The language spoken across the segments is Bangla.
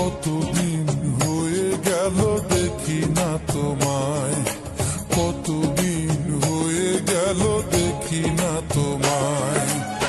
কতদিন হয়ে গেল দেখি না তোমায়। কতদিন হয়ে গেল দেখি না তোমায়।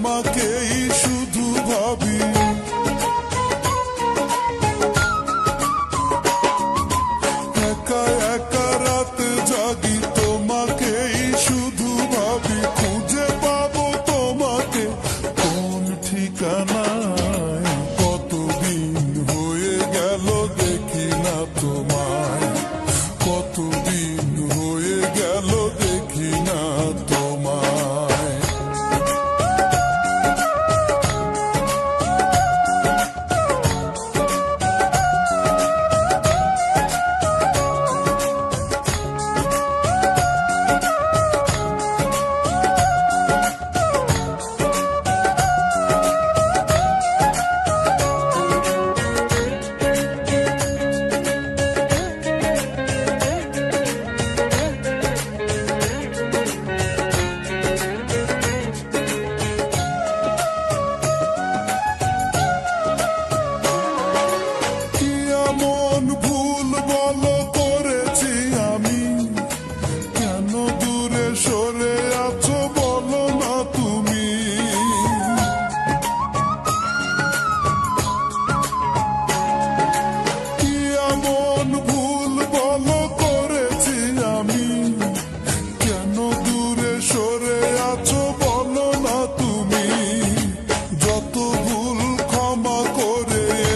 market.